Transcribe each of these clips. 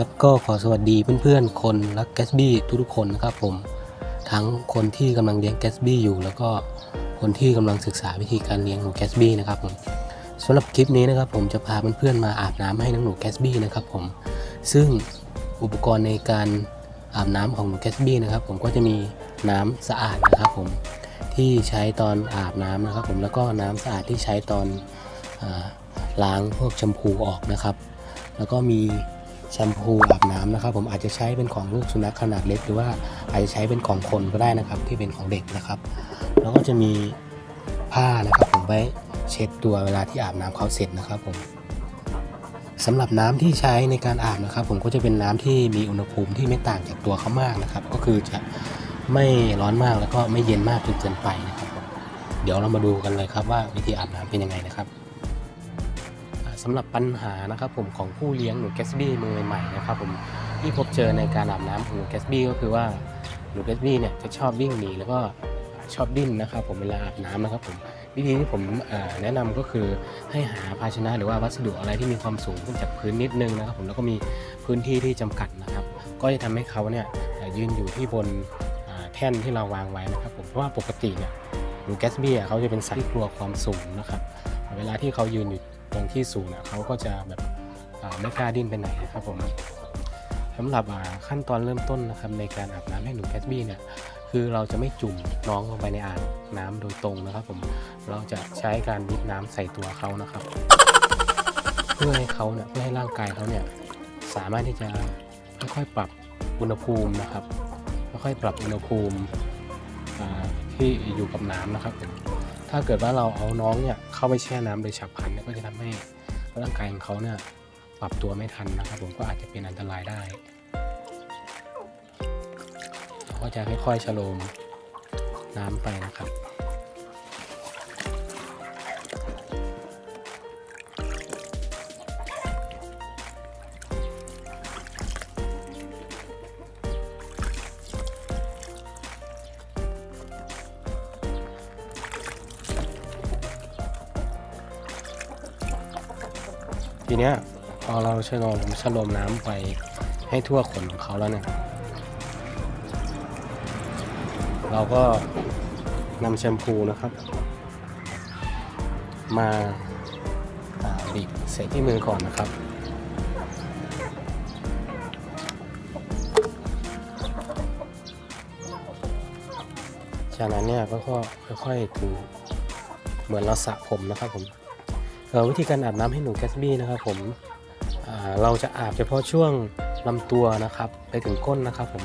ครับก็ขอสวัสดีเพื่อนๆ คนรักแกสบี้ทุกๆคนนะครับผมทั้งคนที่กำลังเลี้ยงแกสบี้อยู่ แล้วก็คนที่กำลังศึกษาวิธีการเลี้ยงหนูแกสบี้นะครับผมสำหรับคลิปนี้นะครับผมจะพาเพื่อนๆมาอาบน้ำให้น้องหนูแกสบี้นะครับผมซึ่งอุปกรณ์ในการอาบน้ำของหนูแกสบี้นะครับผมก็จะมีน้ำสะอาดนะครับผมที่ใช้ตอนอาบน้ำนะครับผมแล้วก็น้ำสะอาดที่ใช้ตอนอล้างพวกแชมพูออกนะครับ แล้วก็มี แชมพูอาบน้ำนะครับ ผมอาจจะใช้เป็นของลูกสุนัขขนาดเล็กหรือว่าอาจจะใช้เป็นของคนก็ได้นะครับ ที่เป็นของเด็กนะครับ แล้วก็จะมีผ้านะครับ ผมไว้เช็ดตัวเวลาที่อาบน้ำเขาเสร็จนะครับผมสำหรับน้ำที่ใช้ในการอาบนะครับ ผมก็จะเป็นน้ำที่มีอุณหภูมิที่ไม่ต่างจากตัวเขามากนะครับ ก็คือจะไม่ร้อนมากแล้วก็ไม่เย็นมากจนเกินไปนะครับ เดี๋ยวเรามาดูกันเลยครับว่าวิธีอาบน้ำเป็นยังไงนะครับ สำหรับปัญหานะครับผมของผู้เลี้ยงหนูแกสบี้มือใหม่นะครับผมที่พบเจอในการอาบน้ำของหนูแกสบี้ก็คือว่าหนูแกสบี้เนี่ยจะชอบวิ่งหนีแล้วก็ชอบดิ้นนะครับผมเวลาอาบน้ำนะครับผมวิธีที่ผมแนะนำก็คือให้หาภาชนะหรือว่าวัสดุอะไรที่มีความสูงขึ้นจากพื้นนิดนึงนะครับผมแล้วก็มีพื้นที่ที่จำกัดนะครับ ก็จะทำให้เขาเนี่ยยืนอยู่ที่บนแท่นที่เราวางไว้นะครับผมเพราะว่าปกติเนี่ยหนูแกสบี้เขาจะเป็นสัตว์ที่กลัวความสูงนะครับเวลาที่เขายืนอยู่ ตรงที่สูงเนี่ยเขาก็จะแบบไม่กล้าดิ้นไปไหนนะครับผมสำหรับขั้นตอนเริ่มต้นนะครับในการอาบน้ำให้หนูแคทบี้เนี่ยคือเราจะไม่จุ่มน้องลงไปในอ่างน้ำโดยตรงนะครับผมเราจะใช้การวิดน้ำใส่ตัวเขานะครับ เพื่อให้เขาเนี่ยเพื่อให้ร่างกายเขาเนี่ยสามารถที่จะค่อยๆปรับอุณหภูมินะครับค่อยๆปรับอุณหภูมิที่อยู่กับน้ำนะครับผม ถ้าเกิดว่าเราเอาน้องเนี่ยเข้าไปแช่น้ำโดยฉับพลันเนี่ยก็จะทำให้ร่างกายของเขาเนี่ยปรับตัวไม่ทันนะครับ ผมก็อาจจะเป็นอันตรายได้เราก็จะค่อยๆชะโลมน้ำไปนะครับ ทีเนี้ยพอเราชะลมชะลมน้ำไปให้ทั่วขนของเขาแล้วเนี่ย เราก็นำแชมพูนะครับ มาบีบใส่ที่มือก่อนนะครับจากนั้นเนี่ยก็ค่อยๆถูเหมือนเราสระผมนะครับผม วิธีการอาบน้ำให้หนูแกสบี้นะครับผมอ่าเราจะอาบเฉพาะช่วงลำตัวนะครับ ไปถึงก้นนะครับผม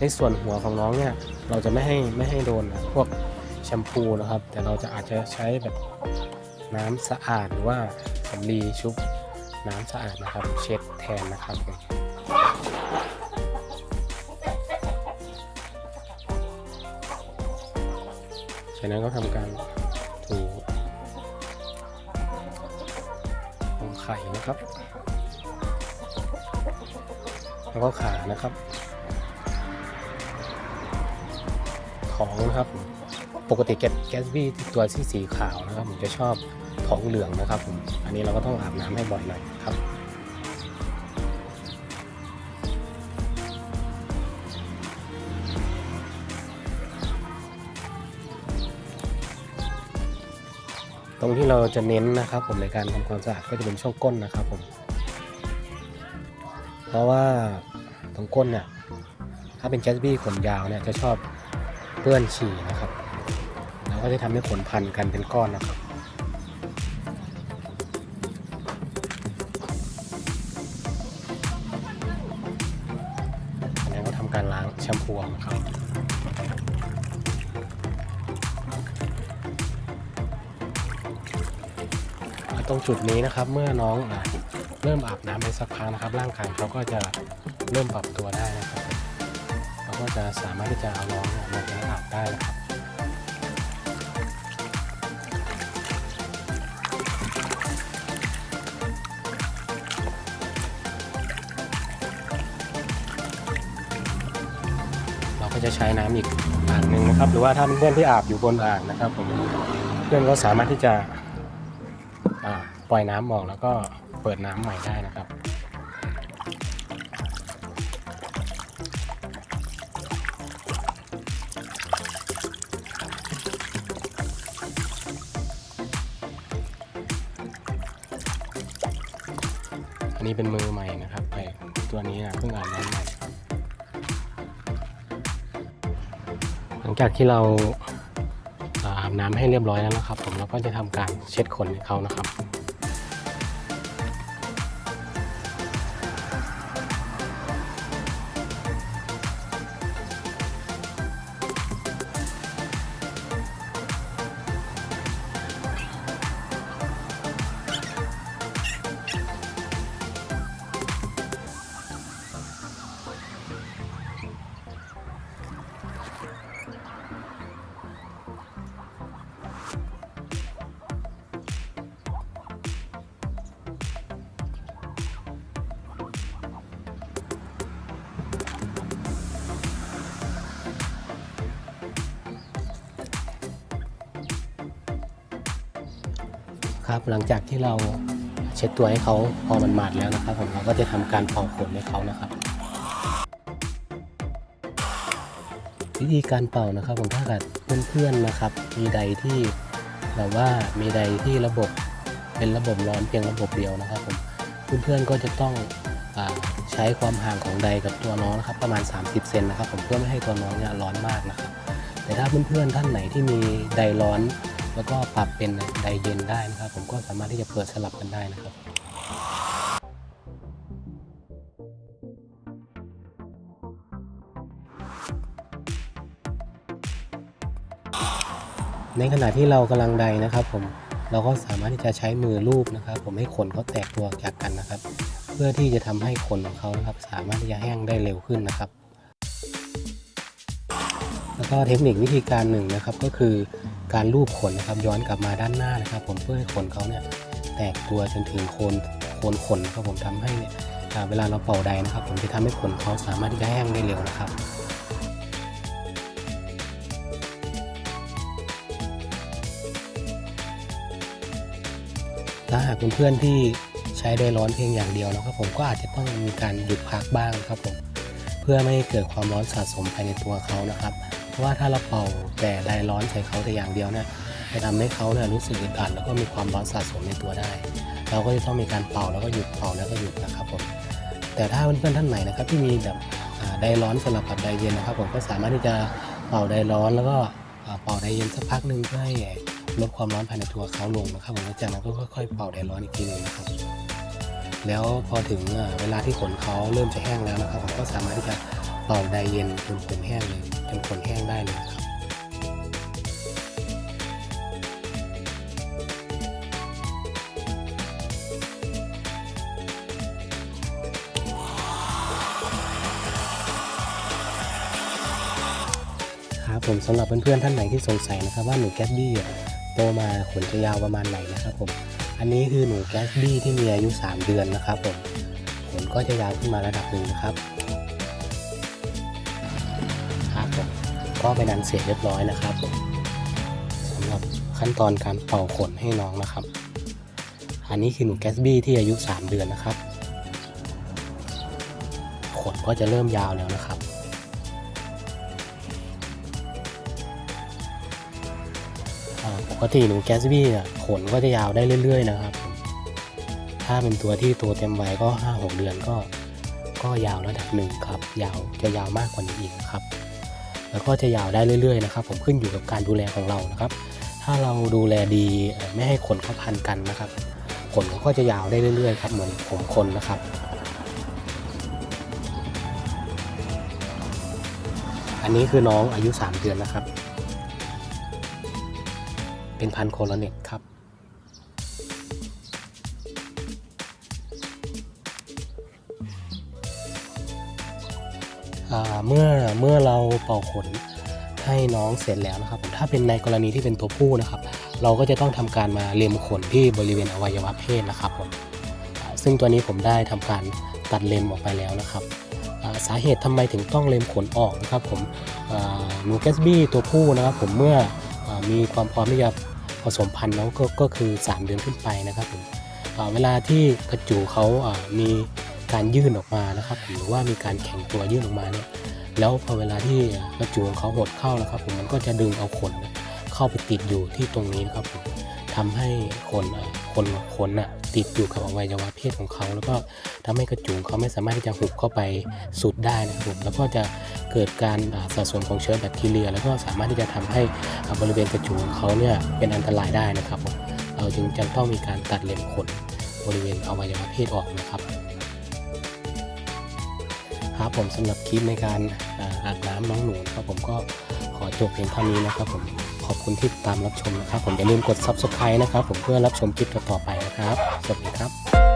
ในส่วนหัวของน้องเนี่ยเราจะไม่ให้ไม่ให้โดนพวกแชมพูนะครับ แต่เราจะอาจจะใช้แบบน้ำสะอาดหรือว่าสำลีชุบน้ำสะอาดนะครับ เช็ดแทนนะครับจากนั้นก็ทำการ ไข่นะครับ แล้วก็ขานะครับท้องนะครับ ปกติแก๊สบี้ตัวที่สีขาวนะครับ ผมจะชอบท้องเหลืองนะครับผมอันนี้เราก็ต้องอาบน้ำให้บ่อยหน่อยครับ ตรงที่เราจะเน้นนะครับ ผมในการทำความสะอาดก็จะเป็นช่วงก้นนะครับผม เพราะว่าตรงก้นเนี่ยถ้าเป็นแกสบี้ขนยาวเนี่ยจะชอบเปื้อนฉี่นะครับแล้วก็จะทำให้ขนพันกันเป็นก้อนนะครับอันนี้ก็ทำการล้างแชมพูนะครับ ตรงจุดนี้นะครับ เมื่อน้องอเริ่มอาบน้ำไปสักพักนะครับ ร่างกายเขาก็จะเริ่มปรับตัวได้นะครับเขาก็จะสามารถที่จะเอาน้องเนี่ยมาเลี้ยงอาบได้นะครับเราก็จะใช้น้ำอีกอ่างหนึ่งนะครับ หรือว่าถ้าเพื่อนที่อาบอยู่บนอ่างนะครับผมเพื่อนก็สามารถที่จะ ปล่อยน้ำออกแล้วก็เปิดน้ำใหม่ได้นะครับ อันนี้เป็นมือใหม่นะครับไอตัวนี้นะเพิ่งอ่านน้ำใหม่ หลังจากที่เรา อาบน้ำให้เรียบร้อยแล้วนะครับ ผมแล้วก็จะทำการเช็ดขนให้เขานะครับ ครับ หลังจากที่เราเช็ดตัวให้เขาพอมันหมาดแล้วนะครับ ผมเราก็จะทำการเป่าขนให้เขานะครับ วิธีการเป่านะครับผมถ้าเกิดเพื่อนๆนะครับ มีใดที่แบบว่ามีใดที่ระบบเป็นระบบร้อนเพียงระบบเดียวนะครับผมเพื่อนๆก็จะต้องอใช้ความห่างของใดกับตัวน้องนะครับ ประมาณ 30 เซนนะครับ ผมเพื่อไม่ให้ตัวน้องเนี่ยร้อนมากนะครับ แต่ถ้าเพื่อนๆท่านไหนที่มีไดร้อน แล้วก็ปรับเป็นไดเย็นได้นะครับ ผมก็สามารถที่จะเปิดสลับกันได้นะครับในขณะที่เรากำลังไดนะครับ ผมเราก็สามารถที่จะใช้มือลูบนะครับ ผมให้ขนเขาแตกตัวจากกันนะครับ เพื่อที่จะทำให้ขนของเขานะครับ สามารถที่จะแห้งได้เร็วขึ้นนะครับ แล้วก็เทคนิควิธีการหนึ่งนะครับก็คือการลูบขนนะครับย้อนกลับมาด้านหน้านะครับ ผมเพื่อให้ขนเขาเนี่ยแตกตัวจนถึงโคนโคนขนนะครับผมทำให้เนี่ยเวลาเราเป่าใดนะครับ ผมจะทำให้ขนเขาสามารถที่จะแห้งได้เร็วนะครับถ้าหากเพื่อนๆที่ใช้ไดร้อนเพียงอย่างเดียวนะครับผมก็อาจจะต้องมีการหยุดพักบ้างครับผมเพื่อไม่ให้เกิดความร้อนสะสมภายในตัวเขานะครับ ว่าถ้าเราเป่าแต่ไดร้อนใส่เขาแต่อย่างเดียวเนี่ยจะทำให้เขาเนี่ยรู้สึกอึดอัดแล้วก็มีความร้อนสะสมในตัวได้ เราก็จะต้องมีการเป่าแล้วก็หยุดเป่าแล้วก็หยุดนะครับผมแต่ถ้าเพื่อนๆท่านไหนนะครับที่มีแบบไดร้อนสลับกับไดเย็นนะครับ ผมก็สามารถที่จะเป่าไดร้อนแล้วก็เป่าไดเย็นสักพักหนึ่งเพื่อให้ลดความร้อนภายในตัวเขาลงนะครับผมแล้วจากนั้นก็ค่อยๆเป่าไดร้อนอีกทีหนึงนะครับ แล้วพอถึงเวลาที่ขนเขาเริ่มจะแห้งแล้วนะครับผมก็สามารถที่จะเป่าไดเย็นจนขนแห้งเลย จนขนแห้งได้เลยครับครับผมสำหรับเพื่อนๆท่านไหนที่สงสัยนะครับว่าหนูแกสบี้โตมาขนจะยาวประมาณไหนนะครับผมอันนี้คือหนูแกสบี้ที่มีอายุ 3 เดือนนะครับผมขนก็จะยาวขึ้นมาระดับหนึ่งนะครับ ก็ไปนันเสร็จเรียบร้อยนะครับสำหรับขั้นตอนการเป่าขนให้น้องนะครับ อันนี้คือหนูแกสบี้ที่อายุ 3 เดือนนะครับ ขนก็จะเริ่มยาวแล้วนะครับปกติหนูแกสบี้ขนก็จะยาวได้เรื่อย ๆ นะครับ ถ้าเป็นตัวที่ตัวเต็มวัยก็ 5-6 เดือนก็ก็ยาวระดับหนึ่งครับ ยาวจะยาวมากกว่านี้อีกครับ แล้วก็จะยาวได้เรื่อยๆนะครับ ผมขึ้นอยู่กับการดูแลของเรานะครับ ถ้าเราดูแลดีไม่ให้ขนเขาพันกันนะครับขนเขาก็จะยาวได้เรื่อยๆครับเหมือนผมคนนะครับอันนี้คือน้องอายุ 3 เดือนนะครับ เป็นพันโคโลเน็ตครับ เมื่อเมื่อเราเป่าขนให้น้องเสร็จแล้วนะครับผมถ้าเป็นในกรณีที่เป็นตัวผู้นะครับ เราก็จะต้องทำการมาเล็มขนที่บริเวณอวัยวะเพศนะครับผมซึ่งตัวนี้ผมได้ทำการตัดเล็มออกไปแล้วนะครับสาเหตุทำไมถึงต้องเล็มขนออกนะครับผมนูแกสบี้ตัวผู้นะครับ ผมเมื่ออมีความพร้อมที่จะผสมพันธุ์แล้วก็คือ 3 เดือนขึ้นไปนะครับผมเวลาที่กระจูเขามี การยื่นออกมานะครับ หรือว่ามีการแข็งตัวยื่นออกมาเนี่ยแล้วพอเวลาที่กระจูของเขาหดเข้านะครับผมมันก็จะดึงเอาขนเข้าไปติดอยู่ที่ตรงนี้นะครับผมทำให้คนเอ่อคนคนน่ะติดอยู่กับอวัยวะเพศของเขา แล้วก็ทำให้กระจุงเขาไม่สามารถที่จะหุบเข้าไปสุดได้นะครับผมแล้วก็จะเกิดการสะสมของเชื้อแบคทีเรีย แล้วก็สามารถที่จะทำให้บริเวณกระจุงของเขาเนี่ยเป็นอันตรายได้นะครับผมเราจึงจะต้องมีการตัดเลนขนบริเวณอวัยวะเพศออกนะครับ ครับผมสำหรับคลิปในการอาบน้ำน้องหนูนะครับผมก็ขอจบเพียงเท่านี้นะครับผมขอบคุณที่ติดตามรับชมนะครับ ผมอย่าลืมกด subscribe นะครับ ผมเพื่อรับชมคลิปต่อๆไปนะครับ สวัสดีครับ